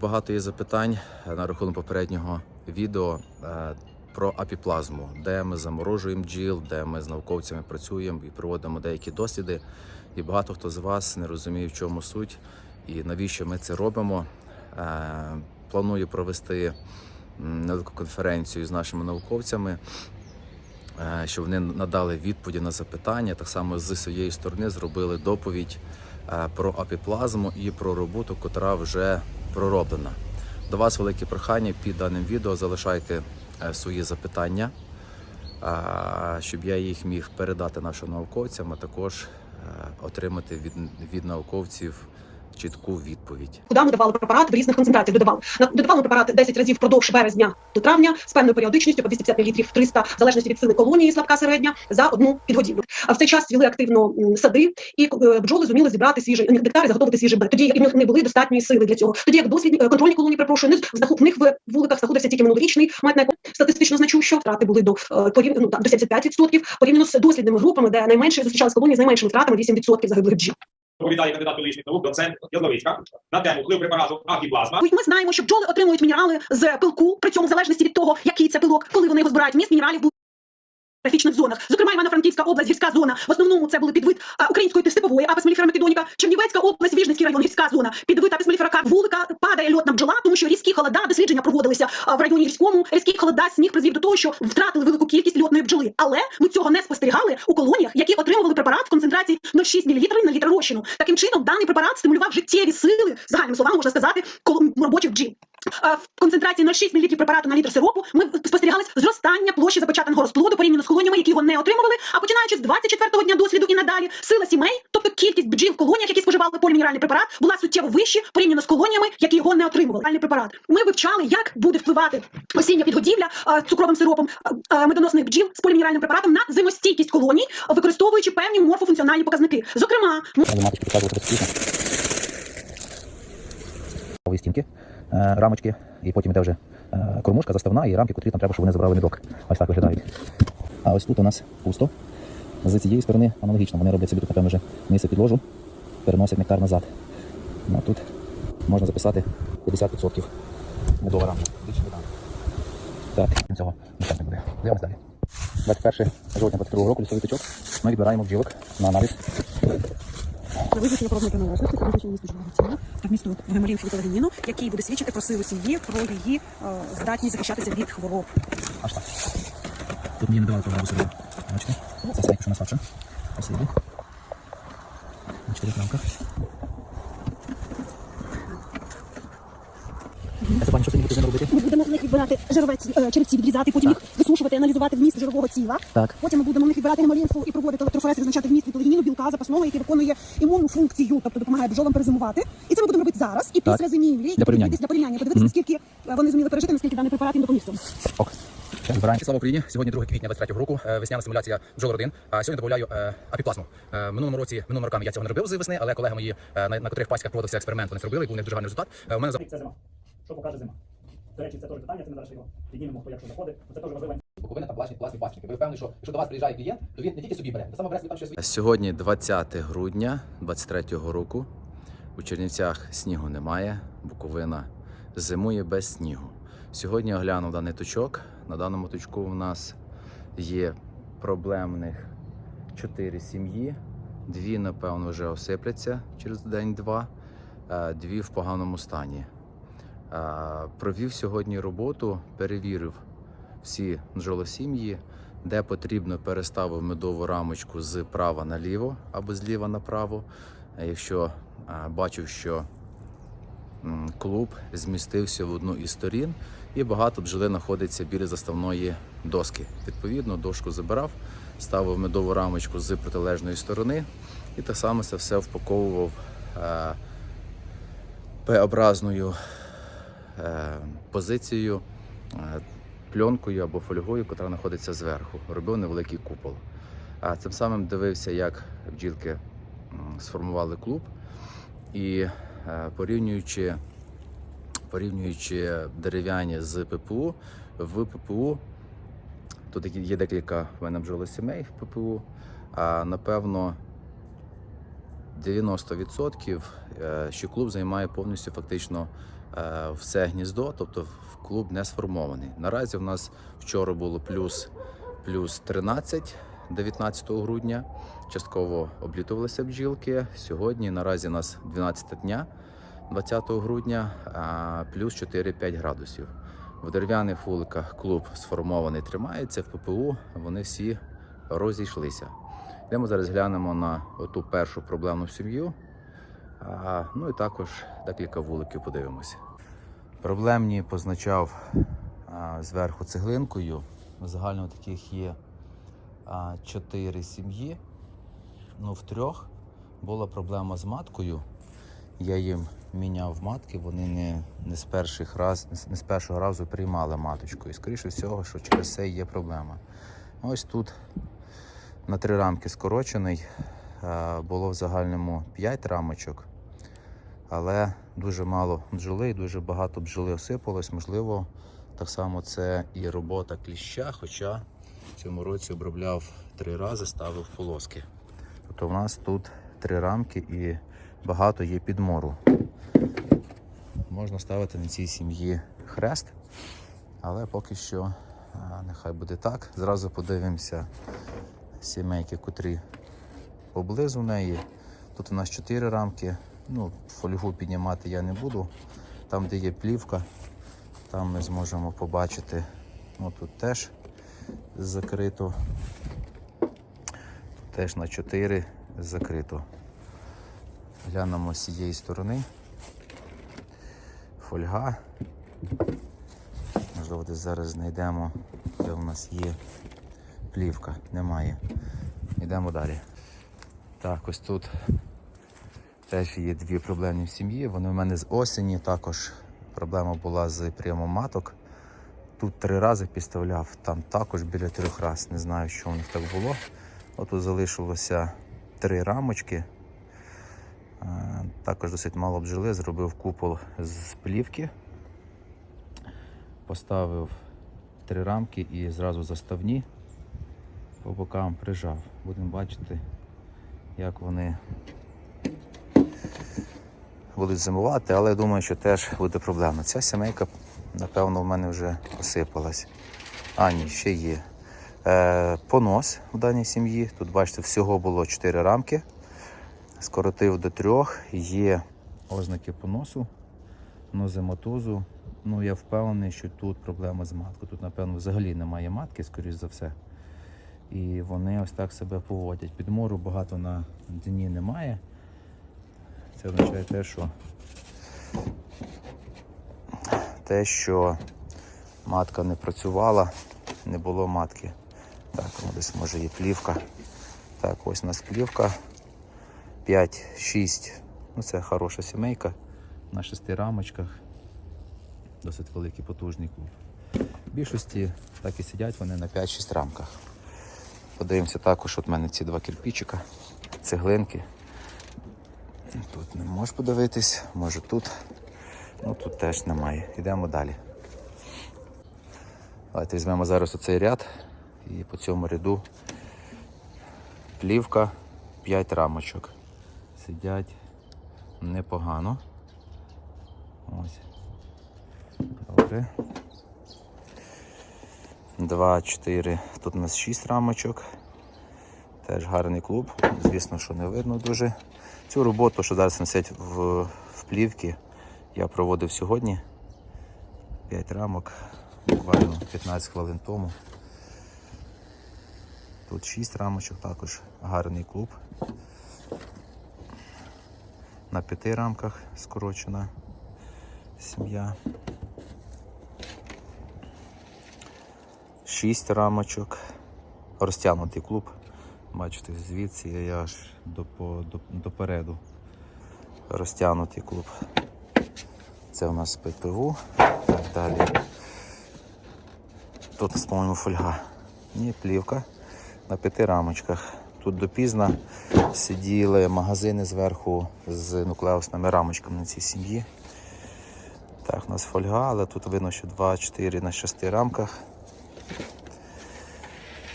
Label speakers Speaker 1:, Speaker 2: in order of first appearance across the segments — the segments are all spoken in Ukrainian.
Speaker 1: Багато є запитань е, на рахунок попереднього відео е, про апіплазму, де ми заморожуємо бджіл, де ми з науковцями працюємо і проводимо деякі досліди. І багато хто з вас не розуміє, в чому суть і навіщо ми це робимо. Е, Планую провести м, невелику конференцію з нашими науковцями, щоб вони надали відповіді на запитання. Так само з своєї сторони зробили доповідь про апіплазму і про роботу, котра вже пророблена. До вас велике прохання під даним відео залишайте е, свої запитання, е, щоб я їх міг передати нашим науковцям, а також е, отримати від, від науковців чітку відповідь.
Speaker 2: Куди ми давали препарат в різних концентраціях. Додавали додавали препарат 10 разів впродовж березня до травня з певною періодичністю по 250 мл 300, в залежності від сили колонії, слабка середня за одну підгодівлю. А в цей час цвіли активно сади, і е, бджоли зуміли зібрати свіжий нектар і заготовити свіжий мед. Тоді як не були достатньої сили для цього. Тоді як дослідні е, контрольні колонії, перепрошую, в них в вуликах знаходився тільки минулорічний мед, статистично значу, що втрати були до е, порів... там, до 75% порівняно з дослідними групами, де найменше зустрічалися колонії з найменшими втратами 8% загиблих бджіл.
Speaker 3: Доповідає кандидат біологічних наук, доцент Язловицька на тему вплив препарату агіплазма.
Speaker 2: Ми знаємо, що бджоли отримують мінерали з пилку, при цьому в залежності від того, який це пилок, коли вони його збирають, міст мінералів географічних зонах. Зокрема, Івано-Франківська область, гірська зона. В основному це були підвид української степової апис македоніка, Чернівецька область, Віжницький район, гірська зона. Підвид апис меліфера вулика, падає льотна бджола, тому що різкі холода, дослідження проводилися в районі гірському. Різкі холода, сніг призвів до того, що втратили велику кількість льотної бджоли. Але ми цього не спостерігали у колоніях, які отримували препарат в концентрації 0,6 мл на літр розчину. Таким чином, даний препарат стимулював життєві сили, загальними словами можна сказати, коло- робочих бджіл. В концентрації 0,6 мл препарату на літр сиропу ми спостерігали зростання площі запечатаного розплоду порівняно з колоніями, які його не отримували. А починаючи з 24-го дня досліду і надалі, сила сімей, тобто кількість бджіл в колоніях, які споживали полімінеральний препарат, була суттєво вища порівняно з колоніями, які його не отримували. Препарат. Ми вивчали, як буде впливати осіння підгодівля цукровим сиропом медоносних бджіл з полімінеральним препаратом на зимостійкість колоній, використовуючи певні морфофункціональні показники. Зокрема,
Speaker 4: Е, рамочки, і потім йде вже е, кормушка заставна і рамки, котрі там треба, щоб вони забрали медок. Ось так виглядають. А ось тут у нас пусто. З цієї сторони аналогічно. Вони роблять собі тут, напевно, вже місце підложу, переносять нектар назад. Ну, тут можна записати 50% медова рамка. Так, цього нічого не буде. Дивимось далі. 21 жовтня 22 року лісовий тичок. Ми відбираємо бджілок на аналіз.
Speaker 2: На визначення пробної приналежності та визначення живого тіла та вмісту гемолін фітолагініну, який буде свідчити про силу сім'ї, про її е, здатність захищатися від хвороб.
Speaker 4: Аж так. Тут мені не давали програму собі. Бачите? Це стейк, що наслабше. Ось Спасибі. На чотирьох рамках. А це пані, що сьогодні будете з ними
Speaker 5: в них відбирати жировець е, черепці, відрізати, потім їх висушувати, аналізувати вміст жирового тіла.
Speaker 4: Так.
Speaker 5: Потім ми будемо в них відбирати гемолімфу і проводити електрофорез, визначати вміст віталогіну, білка запасного, який виконує імунну функцію, тобто допомагає бджолам перезимувати. І це ми будемо робити зараз. І
Speaker 4: Так.
Speaker 5: після зимівлі
Speaker 4: Для порівняння.
Speaker 5: подивитись для порівняння, подивитися,
Speaker 4: Мгм.
Speaker 5: скільки е, вони зуміли пережити, наскільки даний препарат їм допоміг. в цьому.
Speaker 4: Ок. Ще збираємо. Слава Україні! Сьогодні 2 квітня 23 року. е, Весняна симуляція бджол родин. А сьогодні додаю е, апіплазму. Е, Минулому році, минулими роками я цього не робив з весни, але колеги мої, е, на, на котрих паськах проводився експеримент, вони зробили, і був у них дуже гарний результат. Е, У мене за-
Speaker 6: Це зима. Що покаже зима? До речі, це теж питання, це ми зараз його піднімемо, хто якщо заходить. Це теж важливо.
Speaker 4: Буковина та власні власні пасічники. Ви впевнені, що якщо до вас приїжджає клієнт, то він не тільки собі бере, та саме бере собі там щось
Speaker 1: Сьогодні 20 грудня 23 року. У Чернівцях снігу немає, Буковина зимує без снігу. Сьогодні оглянув даний точок. На даному точку у нас є проблемних 4 сім'ї. Дві, напевно, вже осипляться через день-два, е, дві в поганому стані. Провів сьогодні роботу, перевірив всі бджолосім'ї, де потрібно переставив медову рамочку з права наліво або зліва направо. Е, Якщо е, бачив, що клуб змістився в одну із сторін, і багато бджоли знаходиться біля заставної доски. Відповідно, дошку забирав, ставив медову рамочку з протилежної сторони, і так само це все впаковував е, П-образною е, позицією, е, пленкою або фольгою, яка знаходиться зверху. Робив невеликий купол. А цим самим дивився, як бджілки сформували клуб, і е, порівнюючи, порівнюючи дерев'яні з ППУ, в ППУ тут є декілька в мене бджолосімей в ППУ, а напевно 90% е, що клуб займає повністю фактично все гніздо, тобто в клуб не сформований. Наразі в нас вчора було плюс, плюс 13 19 грудня. Частково облітувалися бджілки. Сьогодні наразі у нас 12 дня 20 грудня, плюс 4-5 градусів. В дерев'яних вуликах клуб сформований тримається, в ППУ вони всі розійшлися. Йдемо зараз глянемо на ту першу проблемну сім'ю. Ну і також декілька вуликів подивимося. Проблемні позначав зверху цеглинкою. Загально таких є а, чотири сім'ї. Ну, в трьох була проблема з маткою. Я їм міняв матки, вони не, не, з перших раз, не з першого разу приймали маточку. І скоріше всього, що через це є проблема. Ось тут на три рамки скорочений. Було в загальному 5 рамочок, але дуже мало бджоли дуже багато бджоли осипалось. Можливо, так само це і робота кліща, хоча в цьому році обробляв три рази, ставив полоски. Тобто в нас тут три рамки і багато є підмору. Можна ставити на цій сім'ї хрест, але поки що нехай буде так. Зразу подивимося сімейки, котрі поблизу неї. Тут у нас чотири рамки. Ну, фольгу піднімати я не буду. Там, де є плівка, там ми зможемо побачити. Ну, тут теж закрито. Тут теж на 4 закрито. Глянемо з цієї сторони. Фольга. Можливо, десь зараз знайдемо, де у нас є плівка. Немає. Йдемо далі. Так, ось тут теж є дві проблемні в сім'ї. Вони в мене з осені також проблема була з прийомом маток. Тут три рази підставляв, там також біля трьох раз. Не знаю, що у них так було. Отут залишилося три рамочки. Е, Також досить мало бджоли, зробив купол з плівки. Поставив три рамки і зразу заставні по бокам прижав. Будемо бачити, як вони будуть зимувати, але я думаю, що теж буде проблема. Ця сімейка, напевно, в мене вже осипалась. А, ні, ще є. Е, понос в даній сім'ї. Тут, бачите, всього було 4 рамки. Скоротив до трьох. Є ознаки поносу, нозематозу. Ну, я впевнений, що тут проблема з маткою. Тут, напевно, взагалі немає матки, скоріш за все. І вони ось так себе поводять. Підмору багато на дні немає. Це означає те, що те, що матка не працювала, не було матки. Так, ну, десь може є плівка. Так, ось у нас плівка. 5-6. Ну, це хороша сімейка. На шести рамочках. Досить великий потужний клуб. В більшості так і сидять вони на 5-6 рамках. Подивимося також, от в мене ці два кирпичика, цеглинки. Тут не можеш подивитись, може тут. Ну тут теж немає. Йдемо далі. Давайте візьмемо зараз оцей ряд і по цьому ряду плівка, 5 рамочок. Сидять непогано. Ось. Добре. 2, 4. Тут у нас 6 рамочок. Теж гарний клуб. Звісно, що не видно дуже. Цю роботу, що зараз несять в, в плівки, я проводив сьогодні. 5 рамок, буквально 15 хвилин тому. Тут 6 рамочок, також гарний клуб. На 5 рамках скорочена сім'я. 6 рамочок. Розтягнутий клуб. Бачите, звідси я аж допереду. Розтягнутий клуб. Це у нас ППУ. Так, далі. Тут, по-моєму, фольга. Ні, плівка на п'яти рамочках. Тут допізно сиділи магазини зверху з нуклеусними рамочками на цій сім'ї. Так, у нас фольга, але тут видно, що 2-4 на 6 рамках.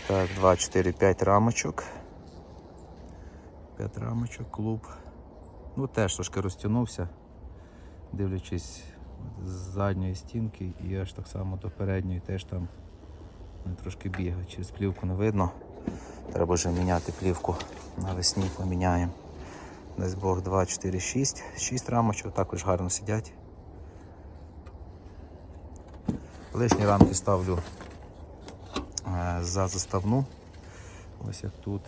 Speaker 1: Так, 2, 4, 5 рамочок. 5 рамочок, клуб. Ну, теж трошки розтягнувся, дивлячись З задньої стінки і аж так само до передньої теж там трошки бігають. Через плівку не видно. Треба вже міняти плівку. Навесні поміняємо. Десь Бог 2, 4, 6. 6 рамочок також гарно сидять. Лишні рамки ставлю за заставну. Ось як тут.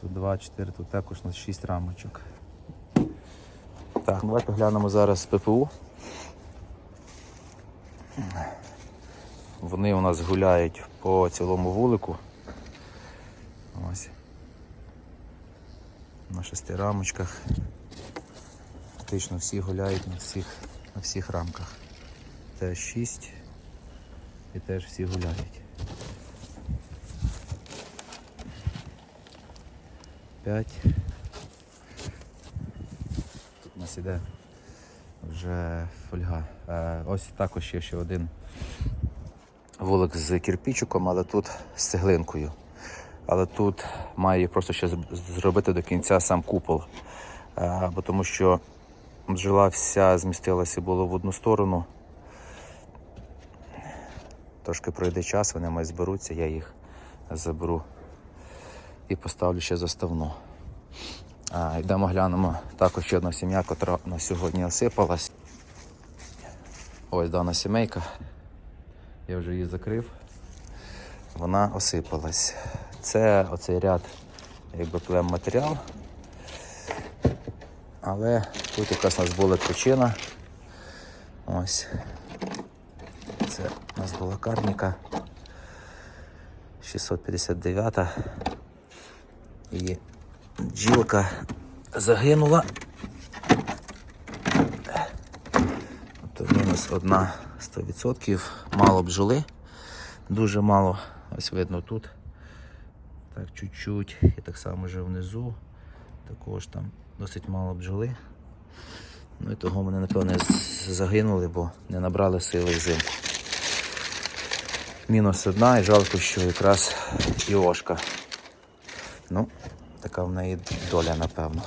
Speaker 1: Тут 2, 4, тут також на 6 рамочок. Так, давайте глянемо зараз ППУ. Вони у нас гуляють по цілому вулику. Ось. На шести рамочках. Фактично всі гуляють на всіх, на всіх рамках. Теж 6 і теж всі гуляють. 5. Тут у нас іде вже фольга. Е, ось також є ще один вулик з кирпичиком, але тут з цеглинкою. Але тут має просто ще зробити до кінця сам купол. Е, бо тому що бджола вся змістилася було в одну сторону. Трошки пройде час, вони мають зберуться, я їх заберу і поставлю ще заставну. А, йдемо глянемо також ще одна сім'я, яка на сьогодні осипалась. Ось дана сімейка. Я вже її закрив. Вона осипалась. Це оцей ряд якби плем матеріал. Але тут якраз у нас була причина. Ось. Це у нас була карніка 659 і бджілка загинула. Тобто мінус одна 100%. Мало бджоли, дуже мало. Ось видно тут. Так, чуть-чуть. І так само вже внизу. Також там досить мало бджоли. Ну і того вони, напевне, загинули, бо не набрали сили взимку. Мінус одна і жалко, що якраз і ошка. Ну, така в неї доля, напевно.